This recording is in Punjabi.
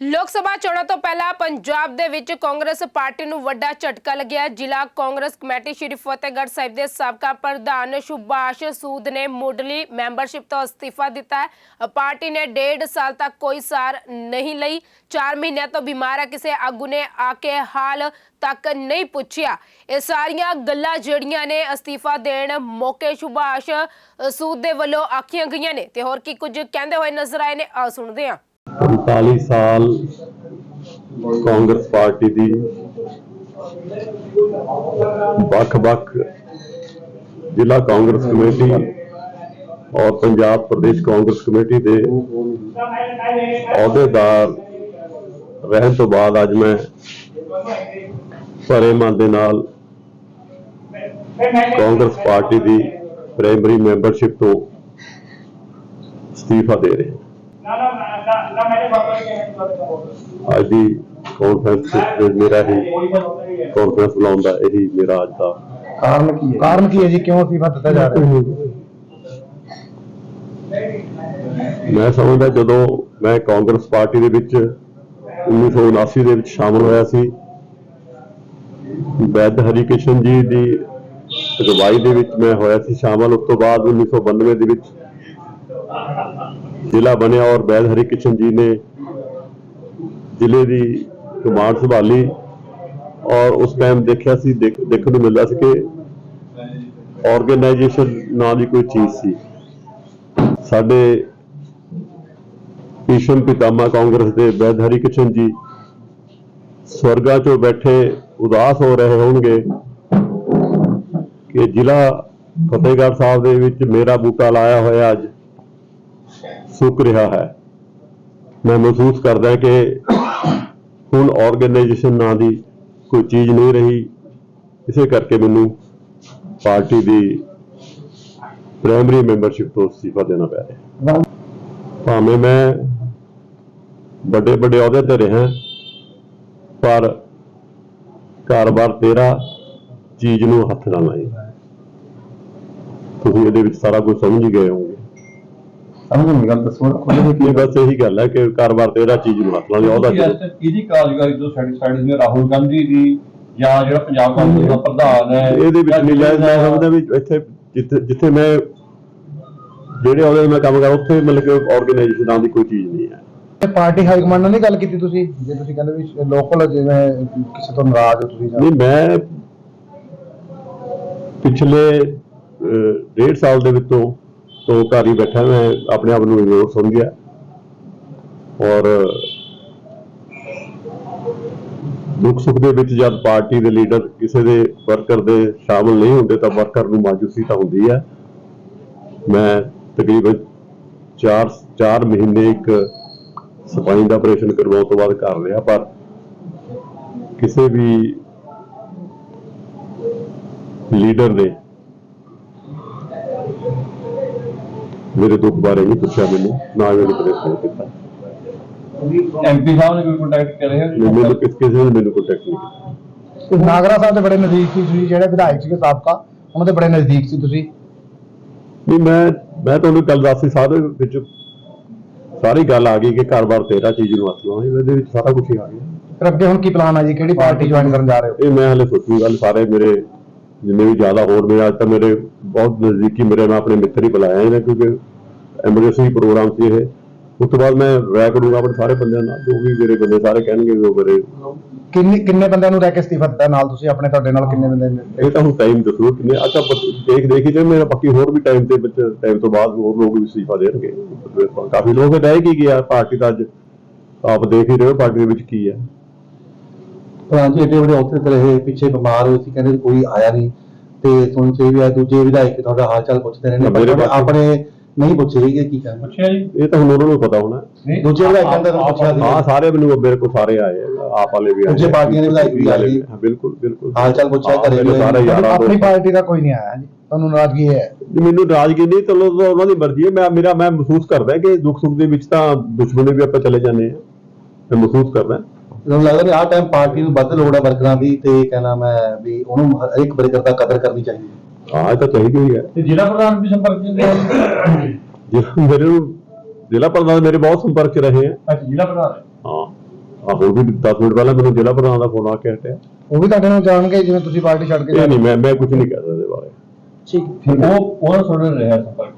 ਲੋਕ ਸਭਾ ਚੋਣਾਂ ਤੋਂ ਪਹਿਲਾਂ ਪੰਜਾਬ ਦੇ ਵਿੱਚ ਕਾਂਗਰਸ ਪਾਰਟੀ ਨੂੰ ਵੱਡਾ ਝਟਕਾ ਲੱਗਿਆ। ਜ਼ਿਲ੍ਹਾ ਕਾਂਗਰਸ ਕਮੇਟੀ ਸ਼੍ਰੀ ਫਤਿਹਗੜ੍ਹ ਸਾਹਿਬ ਦੇ ਸਾਬਕਾ ਪ੍ਰਧਾਨ ਸੁਭਾਸ਼ ਸੂਦ ਨੇ ਮੁੱਢਲੀ ਮੈਂਬਰਸ਼ਿਪ ਤੋਂ ਅਸਤੀਫਾ ਦਿੱਤਾ ਹੈ। ਪਾਰਟੀ ਨੇ ਡੇਢ ਸਾਲ ਤੱਕ ਕੋਈ ਸਾਰ ਨਹੀਂ ਲਈ। 4 ਮਹੀਨਿਆਂ ਤੋਂ ਬਿਮਾਰ ਹੈ ਕਿਸੇ ਆਗੂ ਨੇ ਆ ਕੇ ਹਾਲ ਤੱਕ ਨਹੀਂ ਪੁੱਛਿਆ। ਇਹ ਸਾਰੀਆਂ ਗੱਲਾਂ ਜਿਹੜੀਆਂ ਨੇ ਅਸਤੀਫਾ ਦੇਣ ਮੌਕੇ ਸੁਭਾਸ਼ ਸੂਦ ਦੇ ਵੱਲੋਂ ਆਖੀਆਂ ਗਈਆਂ ਨੇ। ਤੇ ਹੋਰ ਕੀ ਕੁਝ ਕਹਿੰਦੇ ਹੋਏ ਨਜ਼ਰ ਆਏ ਨੇ? ਆ ਸੁਣਦੇ ਹਾਂ। 45 ਸਾਲ ਕਾਂਗਰਸ ਪਾਰਟੀ ਦੀ ਵੱਖ-ਵੱਖ ਜ਼ਿਲ੍ਹਾ ਕਾਂਗਰਸ ਕਮੇਟੀ ਔਰ ਪੰਜਾਬ ਪ੍ਰਦੇਸ਼ ਕਾਂਗਰਸ ਕਮੇਟੀ ਦੇ ਅਹੁਦੇਦਾਰ ਰਹਿਣ ਤੋਂ ਬਾਅਦ ਅੱਜ ਮੈਂ ਭਰੇ ਮਨ ਦੇ ਨਾਲ ਕਾਂਗਰਸ ਪਾਰਟੀ ਦੀ ਪ੍ਰਾਇਮਰੀ ਮੈਂਬਰਸ਼ਿਪ ਤੋਂ ਅਸਤੀਫਾ ਦੇ ਰਿਹਾ। ਅੱਜ ਦੀ ਕਾਨਫਰੰਸ ਵਿੱਚ ਮੇਰਾ ਹੀ ਕਾਨਫਰੰਸ ਬੁਲਾਉਣ ਦਾ ਇਹੀ ਮੇਰਾ ਅੱਜ ਦਾ ਕਾਰਨ ਕੀ ਹੈ? ਕਾਰਨ ਕੀ ਹੈ ਜੀ? ਕਿਉਂ ਅਸਤੀਫਾ ਦਿੱਤਾ ਜਾ ਰਿਹਾ ਹੈ? ਮੈਂ ਸਮਝਦਾ ਜਦੋਂ ਮੈਂ ਕਾਂਗਰਸ ਪਾਰਟੀ ਦੇ ਵਿੱਚ 1979 ਦੇ ਵਿੱਚ ਸ਼ਾਮਲ ਹੋਇਆ ਸੀ ਵੈਦ ਹਰੀਕ੍ਰਿਸ਼ਨ ਜੀ ਦੀ ਅਗਵਾਈ ਦੇ ਵਿੱਚ ਮੈਂ ਹੋਇਆ ਸੀ ਸ਼ਾਮਲ ਉਸ ਤੋਂ ਬਾਅਦ 1992 ਦੇ ਵਿੱਚ ਜ਼ਿਲ੍ਹਾ ਬਣਿਆ ਔਰ ਵੈਦ ਹਰੀਕ੍ਰਿਸ਼ਨ ਜੀ ਨੇ ਜ਼ਿਲ੍ਹੇ ਦੀ ਕਮਾਂਡ ਸੰਭਾਲੀ ਔਰ ਉਸ ਟਾਈਮ ਦੇਖਿਆ ਸੀ ਦੇਖਣ ਨੂੰ ਮਿਲਦਾ ਸੀ ਕਿ ਆਰਗੇਨਾਈਜੇਸ਼ਨ ਨਾਂ ਦੀ ਕੋਈ ਚੀਜ਼ ਸੀ। ਸਾਡੇ ਭੀਸ਼ਮ ਪਿਤਾਮਾ ਕਾਂਗਰਸ ਦੇ ਵੈਦ ਹਰੀਕ੍ਰਿਸ਼ਨ ਜੀ ਸਵਰਗਾਂ 'ਚੋਂ ਬੈਠੇ ਉਦਾਸ ਹੋ ਰਹੇ ਹੋਣਗੇ ਕਿ ਜ਼ਿਲ੍ਹਾ ਫਤਿਹਗੜ੍ਹ ਸਾਹਿਬ ਦੇ ਵਿੱਚ ਮੇਰਾ ਬੂਟਾ ਲਾਇਆ ਹੋਇਆ ਅੱਜ। ਸੁੱਕ ਰਿਹਾ ਹੈ। ਮੈਂ ਮਹਿਸੂਸ ਕਰਦਾ ਕਿ ਹੁਣ ਆਰਗੇਨਾਈਜੇਸ਼ਨ ਨਾਂ ਦੀ ਕੋਈ ਚੀਜ਼ ਨਹੀਂ ਰਹੀ। ਇਸੇ ਕਰਕੇ ਮੈਨੂੰ ਪਾਰਟੀ ਦੀ ਪ੍ਰਾਇਮਰੀ ਮੈਂਬਰਸ਼ਿਪ ਤੋਂ ਅਸਤੀਫਾ ਦੇਣਾ ਪੈ ਰਿਹਾ ਭਾਵੇਂ ਮੈਂ ਵੱਡੇ ਵੱਡੇ ਅਹੁਦੇ ਤੇ ਰਿਹਾ ਪਰ ਘਰ-ਬਾਰ ਤੇਰਾ ਚੀਜ਼ ਨੂੰ ਹੱਥ ਨਾਲ ਲਾਈ। ਤੁਸੀਂ ਇਹਦੇ ਵਿੱਚ ਸਾਰਾ ਕੁਝ ਸਮਝ ਗਏ ਹੋਵੋਗੇ। ਸਮਝ ਨਹੀਂ ਗੱਲ ਦੱਸੋ ਖੁੱਲ੍ਹ ਕੇ ਇਹ ਬਸ ਇਹੀ ਗੱਲ ਹੈ ਕਿ ਘਰ-ਬਾਰ ਤੇਰਾ ਚੀਜ਼ ਨੂੰ ਹੱਥ ਨਾ ਲਾਈ ਉਹਦਾ ਚਲੋ। ਇਹਦੀ ਕਾਰਜਕਾਰੀ ਤੋਂ ਸੈਟੀਸਫਾਈਡ ਨੇ ਰਾਹੁਲ ਗਾਂਧੀ ਦੀ ਜਾਂ ਜਿਹੜਾ ਪੰਜਾਬ ਕਾਂਗਰਸ ਦਾ ਪ੍ਰਧਾਨ ਹੈ ਇਹਦੇ ਵਿੱਚ ਜਾਂ ਨਹੀਂ ਲੈ ਮੈਂ ਸਮਝਦਾ ਵੀ ਇੱਥੇ ਜਿੱਥੇ ਜਿੱਥੇ ਮੈਂ ਜਿਹੜੇ ਅਹੁਦੇ ਮੈਂ ਕੰਮ ਕਰ ਉੱਥੇ ਮਤਲਬ ਕਿ ਆਰਗੇਨਾਈਜੇਸ਼ਨ ਨਾਂ ਦੀ ਕੋਈ ਚੀਜ਼ ਨਹੀਂ ਹੈ। ਤੇ ਪਾਰਟੀ ਹਾਈ ਕਮਾਂਡ ਨਾਲ ਨਹੀਂ ਗੱਲ ਕੀਤੀ ਤੁਸੀਂ? ਜੇ ਤੁਸੀਂ ਕਹਿੰਦੇ ਵੀ ਲੋਕਲ ਜਿਵੇਂ ਕਿਸੇ ਤੋਂ ਨਾਰਾਜ਼ ਹੋ ਤੁਸੀਂ ਜਾਂ ਨਹੀਂ ਮੈਂ ਪਿਛਲੇ ਅਹ, ਡੇਢ ਸਾਲ ਦੇ ਵਿੱਚੋਂ ਤੋਂ ਘਰ ਹੀ ਬੈਠਾ ਮੈਂ, ਆਪਣੇ ਆਪ ਨੂੰ ਇਗਨੋਰ ਸਮਝਿਆ। ਔਰ ਦੁੱਖ ਸੁੱਖ ਦੇ ਵਿੱਚ ਜਦ ਪਾਰਟੀ ਦੇ ਲੀਡਰ ਕਿਸੇ ਦੇ ਵਰਕਰ ਦੇ ਸ਼ਾਮਲ ਨਹੀਂ ਹੁੰਦੇ, ਤਾਂ ਵਰਕਰ ਨੂੰ ਮਾਜੂਸੀ ਤਾਂ ਹੁੰਦੀ ਹੈ ਮੈਂ ਤਕਰੀਬਨ 4 4 ਮਹੀਨੇ ਇੱਕ ਸਫ਼ਾਈ ਦਾ ਆਪਰੇਸ਼ਨ ਕਰਵਾਉਣ ਤੋਂ ਬਾਅਦ ਕਰ ਲਿਆ ਪਰ ਕਿਸੇ ਵੀ ਲੀਡਰ ਨੇ ਮੇਰੇ ਦੁੱਖ ਬਾਰੇ ਨਹੀਂ ਪੁੱਛਿਆ ਮੈਨੂੰ ਨਾ ਹੀ ਮੈਨੂੰ ਪ੍ਰੇਸ਼ਨ ਕੀਤਾ। ਐਮਪੀ ਸਾਹਿਬ ਨੇ ਕੋਈ ਕੰਟੈਕਟ ਕਰਿਆ? ਮੈਨੂੰ ਮੈਨੂੰ ਕਿਸ ਕਿਸੇ ਨੇ ਮੈਨੂੰ ਕੰਟੈਕਟ ਨਹੀਂ ਕੀਤਾ। ਤੇ ਨਾਗਰਾ ਸਾਹਿਬ ਦੇ ਬੜੇ ਨਜ਼ਦੀਕ ਸੀ ਤੁਸੀਂ ਜਿਹੜੇ ਵਿਧਾਇਕ ਸੀਗੇ ਸਾਬਕਾ ਉਹਨਾਂ ਦੇ ਬੜੇ ਨਜ਼ਦੀਕ ਸੀ ਤੁਸੀਂ? ਨਹੀਂ ਮੈਂ ਮੈਂ ਤੁਹਾਨੂੰ ਕੱਲ ਦੱਸੀ ਸਾਰੇ ਵਿੱਚ ਸਾਰੀ ਗੱਲ ਆ ਗਈ ਕਿ ਘਰ-ਬਾਰ ਤੇਰਾ ਚੀਜ਼ ਨੂੰ ਲਾਉਣੀ ਇਹਦੇ ਵਿੱਚ ਸਾਰਾ ਕੁਝ ਹੀ ਆ ਗਿਆ। ਫਿਰ ਅੱਗੇ ਹੁਣ ਕੀ ਪਲਾਨ ਹੈ ਜੀ? ਕਿਹੜੀ ਪਾਰਟੀ ਜੁਆਇਨ ਕਰਨ ਜਾ ਰਹੇ ਹੋ? ਇਹ ਮੈਂ ਹਲੇ ਸੋਚੀ ਗੱਲ ਸਾਰੇ ਮੇਰੇ ਜਿੰਨੇ ਵੀ ਜ਼ਿਆਦਾ ਹੋਰ ਮੇਰੇ ਅੱਜ ਤਾਂ ਮੇਰੇ ਬਹੁਤ ਨਜ਼ਦੀਕੀ ਮੇਰੇ ਮੈਂ ਆਪਣੇ ਮਿੱਤਰ ਹੀ ਬੁਲਾਇਆ ਇਹਨਾਂ ਕਿਉਂਕਿ ਐਮਰਜੈਂਸੀ ਪ੍ਰੋਗਰਾਮ ਸੀ ਇਹ। ਉਸ ਤੋਂ ਬਾਅਦ ਮੈਂ ਰਾਇ ਕਰੂੰਗਾ ਆਪਣੇ ਸਾਰੇ ਬੰਦਿਆਂ ਨਾਲ ਜੋ ਵੀ ਮੇਰੇ ਬੰਦੇ ਸਾਰੇ ਕਹਿਣਗੇ ਉਹ ਮੇਰੇ ਕਿੰਨੇ ਕਿੰਨੇ ਬੰਦਿਆਂ ਨੂੰ ਰਹਿ ਕੇ ਅਸਤੀਫਾ ਦਿੱਤਾ ਨਾਲ ਤੁਸੀਂ ਆਪਣੇ ਤੁਹਾਡੇ ਨਾਲ ਕਿੰਨੇ ਬੰਦੇ ਨੇ? ਇਹ ਤਾਂ ਹੁਣ ਟਾਈਮ ਦੱਸੋ ਕਿੰਨੇ ਅੱਛਾ ਦੇਖ ਦੇਖੀ ਜੇ ਮੇਰਾ ਪੱਕੀ ਹੋਰ ਵੀ ਟਾਈਮ ਤੇ ਵਿੱਚ ਟਾਈਮ ਤੋਂ ਬਾਅਦ ਹੋਰ ਲੋਕ ਵੀ ਅਸਤੀਫਾ ਦੇਣਗੇ। ਕਾਫੀ ਲੋਕ ਰਹਿ ਕੀ ਗਿਆ ਪਾਰਟੀ ਦਾ ਅੱਜ ਆਪ ਦੇਖ ਹੀ ਰਹੇ ਹੋ ਪਾਰਟੀ ਦੇ ਵਿੱਚ ਕੀ ਹੈ। ਜੀ ਏਡੇ ਵੱਡੇ ਅਹੁਦੇ ਤੇ ਰਹੇ ਪਿੱਛੇ ਬਿਮਾਰ ਹੋਏ ਸੀ ਕਹਿੰਦੇ ਕੋਈ ਆਇਆ ਨਹੀਂ। ਤੇ ਸੁਣ ਸੇ ਵੀ ਆ ਦੂਜੇ ਵਿਧਾਇਕ ਤੁਹਾਡਾ ਹਾਲ ਚਾਲ ਪੁੱਛਦੇ ਰਹੇ ਨੇ ਆਪਣੇ ਨਹੀਂ ਪੁੱਛੇ ਕਿ ਕੀ ਕਹਿਣਾ? ਪੁੱਛਿਆ ਜੀ। ਇਹ ਤਾਂ ਹੁਣ ਉਹਨਾਂ ਨੂੰ ਪਤਾ ਹੋਣਾ। ਨਹੀਂ, ਦੂਜੇ ਵਿਧਾਇਕਾਂ ਦਾ ਤਾਂ ਆਪ- ਪੁੱਛਿਆ ਸੀ। ਹਾਂ ਸਾਰੇ ਮੈਨੂੰ ਮੇਰੇ ਕੋਲ ਸਾਰੇ ਆਏ ਆ, ਆਪ ਵਾਲੇ ਵੀ ਆਏ ਦੂਜੇ ਆ, ਪਾਰਟੀਆਂ ਦੇ ਵਿਧਾਇਕ ਵੀ ਆਏ। ਹਾਂ, ਬਿਲਕੁਲ ਬਿਲਕੁਲ। ਹਾਲ ਚਾਲ ਪੁੱਛਿਆ, ਹਾਂ, ਘਰੇ ਮੇਰੇ ਵੀ ਸਾਰੇ ਆਏ। ਯਾਰਾਂ ਆਪਣੀ ਦੋਸਤ- ਪਾਰਟੀ ਦਾ ਕੋਈ ਨਹੀਂ ਆਇਆ ਜੀ ਤੁਹਾਨੂੰ ਨਾਰਾਜ਼ਗੀ ਹੈ। ਮੈਨੂੰ ਰਾਜਗੀ ਨਹੀਂ ਚਲੋ ਤਾਂ ਉਹਨਾਂ ਦੀ ਮਰਜ਼ੀ ਹੈ। ਮੈਂ ਮੇਰਾ ਮੈਂ ਮਹਿਸੂਸ ਕਰਦਾ ਕਿ ਦੁੱਖ ਸੁੱਖ ਦੇ ਵਿੱਚ ਤਾਂ ਦੁਸ਼ਮਣੀ ਵੀ ਆਪਾਂ ਚਲੇ ਜਾਂਦੇ ਆ ਮੈਂ ਮਹਿਸੂਸ ਕਰਦਾ। ਮੈਨੂੰ ਲੱਗਦਾ ਵੀ ਆਹ ਟਾਈਮ ਪਾਰਟੀ ਨੂੰ ਵੱਧ ਲੋੜ ਹੈ ਵਰਕਰਾਂ ਦੀ ਤੇ ਕਹਿਣਾ ਮੈਂ ਵੀ ਉਹਨੂੰ ਹਰ ਇੱਕ ਵਰਕਰ ਦਾ ਕਦਰ ਕਰਨੀ ਚਾਹੀਦੀ ਹੈ। ਹਾਂ ਇਹ ਤਾਂ ਚਾਹੀਦੀ ਹੀ ਹੈ। ਤੇ ਜ਼ਿਲ੍ਹਾ ਪ੍ਰਧਾਨ ਵੀ ਸੰਪਰਕ ਚ ਨੇ? ਜੇ ਮੇਰੇ ਨੂੰ ਜ਼ਿਲ੍ਹਾ ਪ੍ਰਧਾਨ ਮੇਰੇ ਬਹੁਤ ਸੰਪਰਕ 'ਚ ਰਹੇ ਆ। ਅੱਛਾ ਜ਼ਿਲ੍ਹਾ ਪ੍ਰਧਾਨ ਹੈ। ਹਾਂ ਆ ਹੋਰ ਵੀ 10 ਮਿੰਟ ਪਹਿਲਾਂ ਮੈਨੂੰ ਜ਼ਿਲ੍ਹਾ ਪ੍ਰਧਾਨ ਦਾ ਫੋਨ ਆ ਕੇ ਹਟਿਆ। ਉਹ ਵੀ ਤੁਹਾਡੇ ਨਾਲ ਜਾਣਗੇ ਜਿਵੇਂ ਤੁਸੀਂ ਪਾਰਟੀ ਛੱਡ ਕੇ ਇਹ ਨਹੀਂ ਮੈਂ ਮੈਂ ਕੁਝ ਨਹੀਂ ਕਹਿ ਸਕਦਾ ਇਹਦੇ ਬਾਰੇ। ਠੀਕ ਉਹ ਉਹਨਾਂ ਤੁਹਾਡੇ ਰਿਹਾ ਸੰਪਰਕ